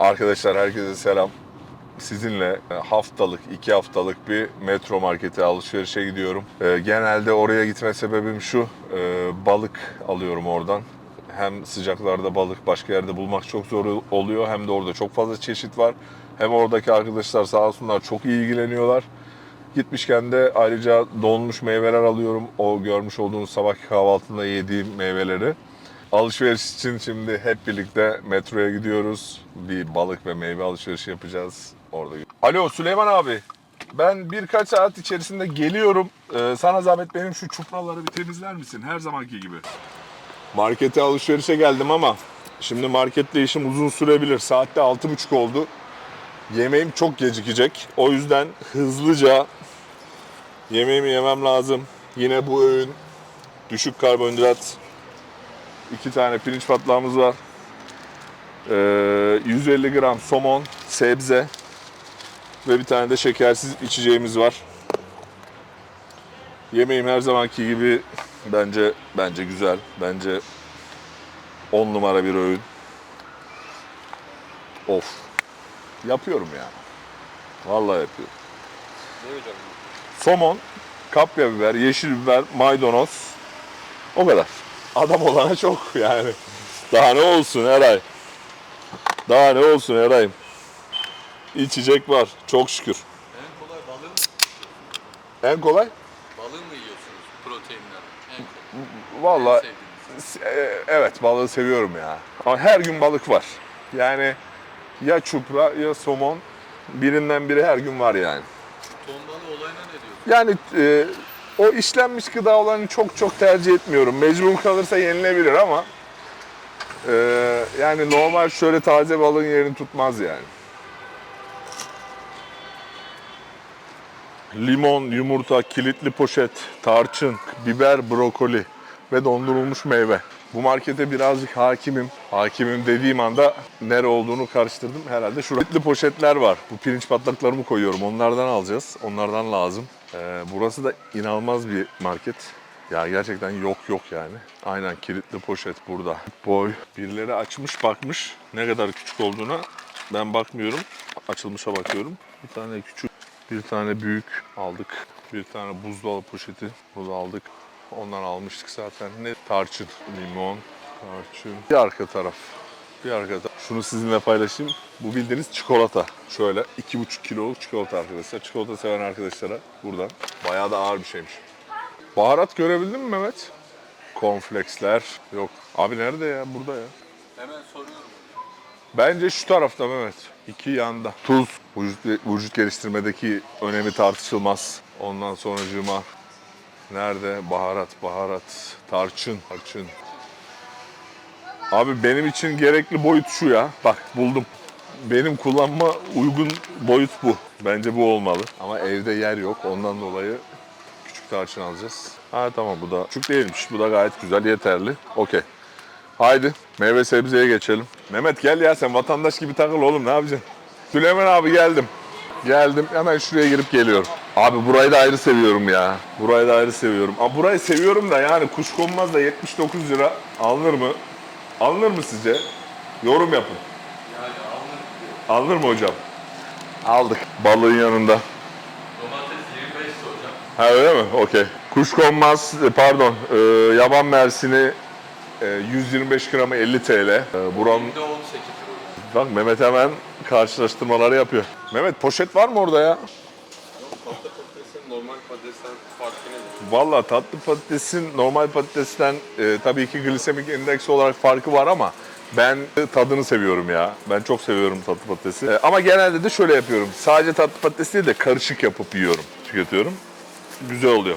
Arkadaşlar herkese selam. Sizinle e, haftalık, iki haftalık bir metro markete alışverişe gidiyorum. E, Genelde oraya gitme sebebim şu, e, balık alıyorum oradan. Hem sıcaklarda balık başka yerde bulmak çok zor oluyor hem de orada çok fazla çeşit var. Hem oradaki arkadaşlar sağ olsunlar çok iyi ilgileniyorlar. Gitmişken de ayrıca donmuş meyveler alıyorum. O görmüş olduğunuz sabahki kahvaltında yediğim meyveleri. Alışveriş için şimdi hep birlikte metroya gidiyoruz. Bir balık ve meyve alışverişi yapacağız orada. Alo Süleyman abi. Ben birkaç saat içerisinde geliyorum. Ee, sana zahmet benim şu çupraları bir temizler misin? Her zamanki gibi. Markete alışverişe geldim ama şimdi marketle işim uzun sürebilir. Saatte 6.30 oldu. Yemeğim çok gecikecek. O yüzden hızlıca yemeğimi yemem lazım. Yine bu öğün düşük karbonhidrat, iki tane pirinç patlağımız var. Ee, 150 gram somon, sebze ve bir tane de şekersiz içeceğimiz var. Yemeğim her zamanki gibi bence bence güzel. Bence 10 numara bir öğün. Of. Yapıyorum ya. Vallahi yapıyorum. Ne hocam? Somon, kapya biber, yeşil biber, maydanoz. O kadar. Adam olana çok yani. Daha ne olsun Eray? Daha ne olsun Eray'ım? İçecek var çok şükür. En kolay balığı mı? En kolay? Balığı mı yiyorsunuz? Proteinler. En kolay. En Vallahi sevdiğiniz. e, evet balığı seviyorum ya. Ama her gün balık var. Yani ya çupra ya somon birinden biri her gün var yani. Ton balığı olayına ne diyorsun? Yani e, o işlenmiş gıda olanı çok çok tercih etmiyorum. Mecbur kalırsa yenilebilir ama e, yani normal şöyle taze balığın yerini tutmaz yani. Limon, yumurta, kilitli poşet, tarçın, biber, brokoli ve dondurulmuş meyve. Bu markete birazcık hakimim. Hakimim dediğim anda nere olduğunu karıştırdım. Herhalde şurada. Kilitli poşetler var. Bu pirinç patlaklarımı koyuyorum. Onlardan alacağız. Onlardan lazım. Ee, burası da inanılmaz bir market. Ya gerçekten yok yok yani. Aynen kilitli poşet burada. Boy. Birileri açmış bakmış ne kadar küçük olduğuna. Ben bakmıyorum. Açılmışa bakıyorum. Bir tane küçük, bir tane büyük aldık. Bir tane buzdolabı poşeti burada aldık. Ondan almıştık zaten. Ne? Tarçın, limon, tarçın. Bir arka taraf. Bir arka taraf. Şunu sizinle paylaşayım. Bu bildiğiniz çikolata. Şöyle 2,5 kiloluk çikolata arkadaşlar. Çikolata seven arkadaşlara buradan. Bayağı da ağır bir şeymiş. Baharat görebildin mi Mehmet? Cornflakesler. Yok. Abi nerede ya? Burada ya. Hemen soruyorum. Bence şu tarafta Mehmet. İki yanda. Tuz. Vücut, vücut geliştirmedeki önemi tartışılmaz. Ondan sonracığıma nerede? Baharat, baharat, tarçın, tarçın. Abi benim için gerekli boyut şu ya. Bak buldum. Benim kullanma uygun boyut bu. Bence bu olmalı. Ama evde yer yok. Ondan dolayı küçük tarçın alacağız. Ha tamam bu da küçük değilmiş. Bu da gayet güzel, yeterli. Okey. Haydi meyve sebzeye geçelim. Mehmet gel ya sen vatandaş gibi takıl oğlum ne yapacaksın? Süleyman abi geldim. Geldim hemen şuraya girip geliyorum. Abi burayı da ayrı seviyorum ya. Burayı da ayrı seviyorum. Ama burayı seviyorum da yani kuşkonmaz da 79 lira alınır mı? Alınır mı sizce? Yorum yapın. Yani diyor. Alınır mı hocam? Aldık. Balığın yanında. Domates 25 hocam. Ha öyle mi? Okey. Kuşkonmaz, e, pardon, e, yaban mersini e, 125 gramı 50 TL. E, buranın Günde 18 lira. Bak Mehmet hemen karşılaştırmaları yapıyor. Mehmet poşet var mı orada ya? Yok tatlı patatesin normal patatesten Vallahi tatlı patatesin normal patatesten e, tabii ki glisemik indeks olarak farkı var ama ben tadını seviyorum ya. Ben çok seviyorum tatlı patatesi. E, ama genelde de şöyle yapıyorum. Sadece tatlı patates değil de karışık yapıp yiyorum, tüketiyorum. Güzel oluyor.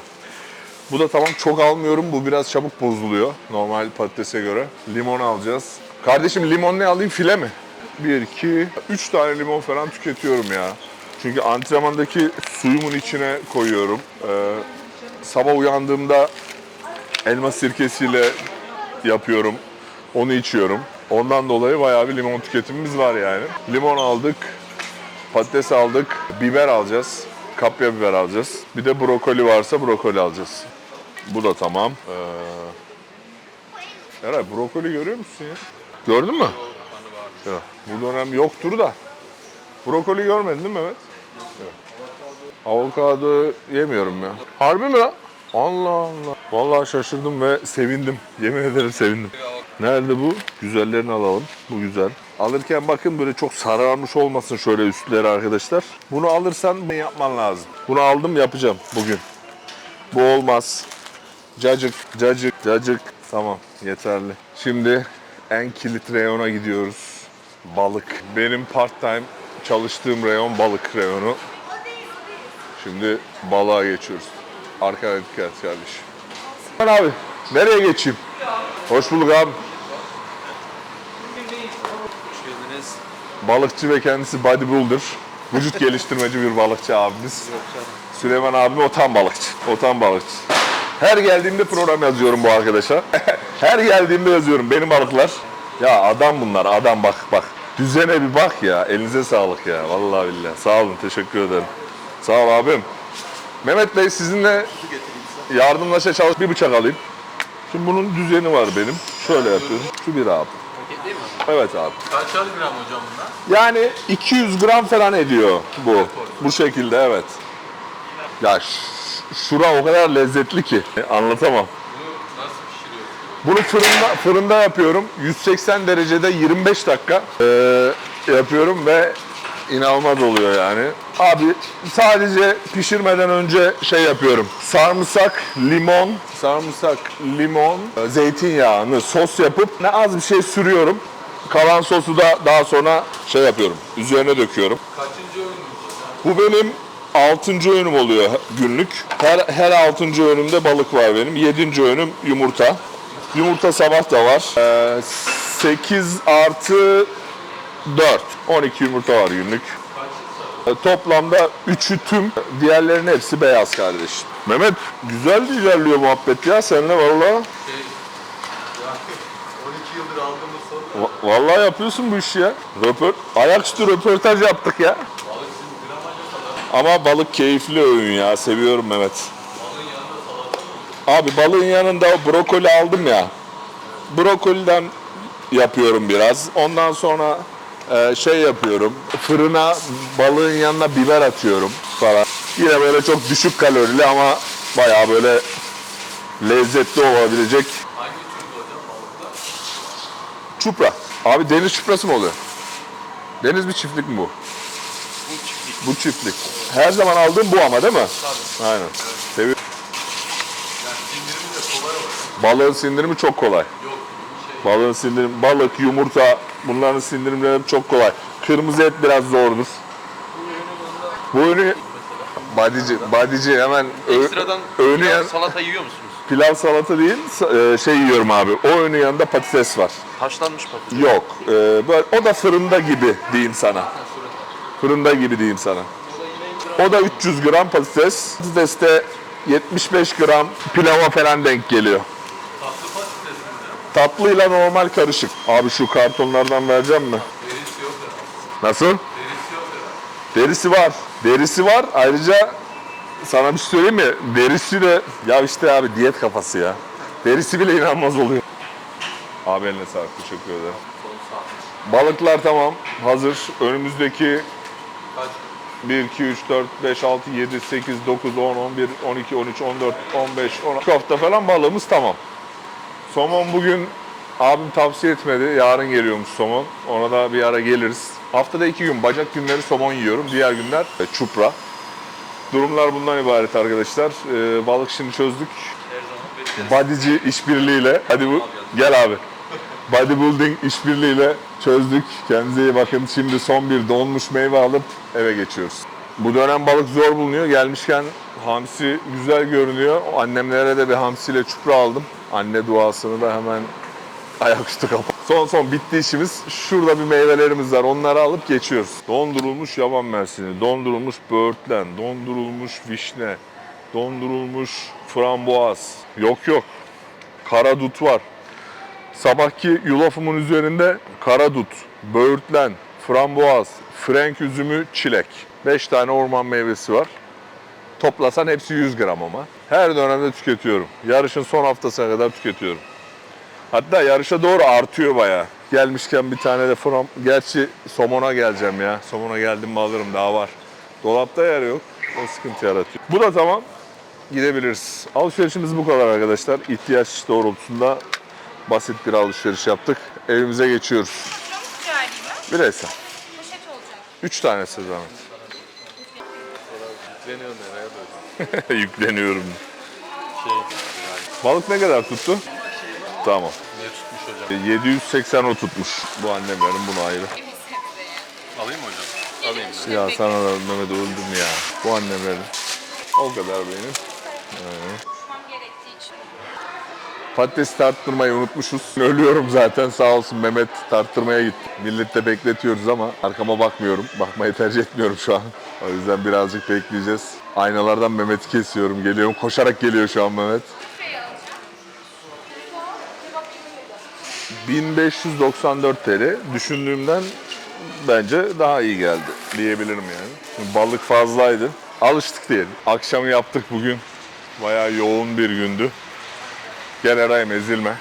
Bu da tamam çok almıyorum. Bu biraz çabuk bozuluyor normal patatese göre. Limon alacağız. Kardeşim limon ne alayım? File mi? 1, 2, 3 tane limon falan tüketiyorum ya. Çünkü antrenmandaki suyumun içine koyuyorum. Ee, sabah uyandığımda elma sirkesiyle yapıyorum. Onu içiyorum. Ondan dolayı bayağı bir limon tüketimimiz var yani. Limon aldık, patates aldık, biber alacağız. Kapya biber alacağız. Bir de brokoli varsa brokoli alacağız. Bu da tamam. Ee... Eray brokoli görüyor musun ya? Gördün mü? Yok. Bu dönem yoktur da. Brokoli görmedin değil mi Mehmet? Yok. Avokado yemiyorum ya. Harbi mi lan? Allah Allah. Vallahi şaşırdım ve sevindim. Yemin ederim sevindim. Nerede bu? Güzellerini alalım. Bu güzel. Alırken bakın böyle çok sararmış olmasın şöyle üstleri arkadaşlar. Bunu alırsan ne yapman lazım? Bunu aldım yapacağım bugün. Bu olmaz. Cacık, cacık, cacık. Tamam yeterli. Şimdi en kilit reyona gidiyoruz. Balık. Benim part time çalıştığım reyon balık reyonu. Şimdi balığa geçiyoruz. Arkana dikkat kardeşim. Ben abi nereye geçeyim? Hoş bulduk abi. Hoş geldiniz. Balıkçı ve kendisi bodybuilder. Vücut geliştirmeci bir balıkçı abimiz. Süleyman abim otan balıkçı. Otan balıkçı. Her geldiğimde program yazıyorum bu arkadaşa. Her geldiğimde yazıyorum benim balıklar. Ya adam bunlar adam bak bak. Düzene bir bak ya. Elinize sağlık ya. Vallahi billahi. Sağ olun. Teşekkür ederim. Sağ ol abim. Mehmet Bey sizinle yardımlaşa çalış bir bıçak alayım. Şimdi bunun düzeni var benim. Şöyle yapıyorum. Şu bir abi. Mi? Evet abi. Kaçar gram hocam bunlar? Yani 200 gram falan ediyor bu. Bu şekilde evet. Ya şura o kadar lezzetli ki anlatamam. Bunu nasıl pişiriyorsun? Bunu fırında fırında yapıyorum. 180 derecede 25 dakika eee, yapıyorum ve inanılmaz oluyor yani. Abi sadece pişirmeden önce şey yapıyorum. Sarımsak, limon, sarımsak, limon, zeytinyağını sos yapıp ne az bir şey sürüyorum. Kalan sosu da daha sonra şey yapıyorum. Üzerine döküyorum. Kaçıncı bu? Bu benim 6. öğünüm oluyor günlük. Her, her 6. öğünümde balık var benim. 7. öğünüm yumurta. Yumurta sabah da var. Ee, 8 artı 4. 12 yumurta var günlük. Ee, Toplamda 3'ü tüm, diğerlerinin hepsi beyaz kardeşim. Mehmet güzel ilerliyor muhabbet ya seninle valla. Şey, yani 12 yıldır aldığımız soru. Va- Vallahi yapıyorsun bu işi ya. Röport, ayaküstü röportaj yaptık ya. Ama balık keyifli öğün ya. Seviyorum Mehmet. Abi balığın yanında brokoli aldım ya. Brokoliden yapıyorum biraz. Ondan sonra e, şey yapıyorum. Fırına balığın yanına biber atıyorum falan. Yine böyle çok düşük kalorili ama bayağı böyle lezzetli olabilecek Hangi türlü hocam balıklar? çupra. Abi deniz çuprası mı oluyor? Deniz bir çiftlik mi bu? Bu çiftlik. Bu çiftlik. Her zaman aldığım bu ama değil mi? Tabii. Aynen. Seviyorum. Yani sindirimi de kolay olur. Balığın sindirimi çok kolay. Balığın sindirim, balık, yumurta bunların sindirimleri çok kolay. Kırmızı et biraz zordur. Bu ürünü badici, badici hemen ö- Ekstradan öğünü pilav, yan- salata yiyor musunuz? pilav salata değil sa- e, şey yiyorum abi. O öğünün yanında patates var. Haşlanmış patates. Yok. e, böyle, o da fırında gibi diyeyim sana. Fırında gibi diyeyim sana. O da 300 gram patates. Patates de 75 gram pilava falan denk geliyor. Tatlı patates mi de? Tatlıyla normal karışık. Abi şu kartonlardan vereceğim mi? Derisi yok herhalde. Nasıl? Derisi yok herhalde. Derisi var. Derisi var. Ayrıca sana bir şey söyleyeyim mi? Derisi de ya işte abi diyet kafası ya. Derisi bile inanılmaz oluyor. Abi eline sağlık. Teşekkür ederim. Balıklar tamam. Hazır. Önümüzdeki Kaç? 1, 2, 3, 4, 5, 6, 7, 8, 9, 10, 11, 12, 13, 14, 15, 16 hafta falan balığımız tamam. Somon bugün abim tavsiye etmedi. Yarın geliyormuş somon. Ona da bir ara geliriz. Haftada iki gün bacak günleri somon yiyorum. Diğer günler e, çupra. Durumlar bundan ibaret arkadaşlar. Ee, balık şimdi çözdük. Bodyci işbirliğiyle. Hadi bu gel abi. Bodybuilding işbirliğiyle çözdük. Kendinize iyi bakın. Şimdi son bir donmuş meyve alıp eve geçiyoruz. Bu dönem balık zor bulunuyor. Gelmişken hamsi güzel görünüyor. Annemlere de bir hamsiyle çupra aldım. Anne duasını da hemen ayaküstü kapat. Son son bitti işimiz. Şurada bir meyvelerimiz var. Onları alıp geçiyoruz. Dondurulmuş yaban mersini, dondurulmuş böğürtlen, dondurulmuş vişne, dondurulmuş frambuaz. Yok yok. Kara dut var. Sabahki yulafumun üzerinde kara dut, böğürtlen, frambuaz, frenk üzümü, çilek. 5 tane orman meyvesi var. Toplasan hepsi 100 gram ama. Her dönemde tüketiyorum. Yarışın son haftasına kadar tüketiyorum. Hatta yarışa doğru artıyor bayağı. Gelmişken bir tane de from... Gerçi somona geleceğim ya. Somona geldim mi alırım daha var. Dolapta yer yok. O sıkıntı yaratıyor. Bu da tamam. Gidebiliriz. Alışverişimiz bu kadar arkadaşlar. İhtiyaç doğrultusunda basit bir alışveriş yaptık. Evimize geçiyoruz. Bireysel. Poşet olacak. Üç tanesi zahmet. Böyle? Yükleniyorum. Şey, Balık ne kadar tuttu? Tamam. ne tutmuş hocam? 780 o tutmuş. Bu annemlerin bunu ayrı. Alayım mı hocam? Alayım. Ya sana da Mehmet öldüm ya. Bu annemlerin. O kadar benim. Patates tarttırmayı unutmuşuz. Ölüyorum zaten sağ olsun Mehmet tarttırmaya gitti. Millette bekletiyoruz ama arkama bakmıyorum. Bakmayı tercih etmiyorum şu an. O yüzden birazcık bekleyeceğiz. Aynalardan Mehmet'i kesiyorum. Geliyorum. Koşarak geliyor şu an Mehmet. Şurayı alacağım. Kebap yemeği. 1594 TL düşündüğümden bence daha iyi geldi diyebilirim yani. Şimdi balık fazlaydı. Alıştık diyelim. Akşamı yaptık bugün. Bayağı yoğun bir gündü. Gel Eray'ım ezilme.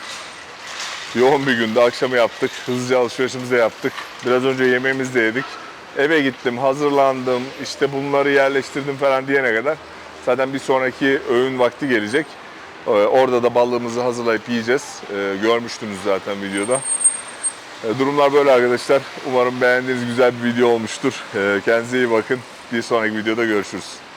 Yoğun bir gündü. Akşamı yaptık. Hızlıca alışverişimizi de yaptık. Biraz önce yemeğimizi de yedik. Eve gittim, hazırlandım, işte bunları yerleştirdim falan diyene kadar zaten bir sonraki öğün vakti gelecek. Ee, Orada da balığımızı hazırlayıp yiyeceğiz. Ee, Görmüştünüz zaten videoda. Ee, Durumlar böyle arkadaşlar. Umarım beğendiğiniz güzel bir video olmuştur. Kendinize iyi bakın. Bir sonraki videoda görüşürüz.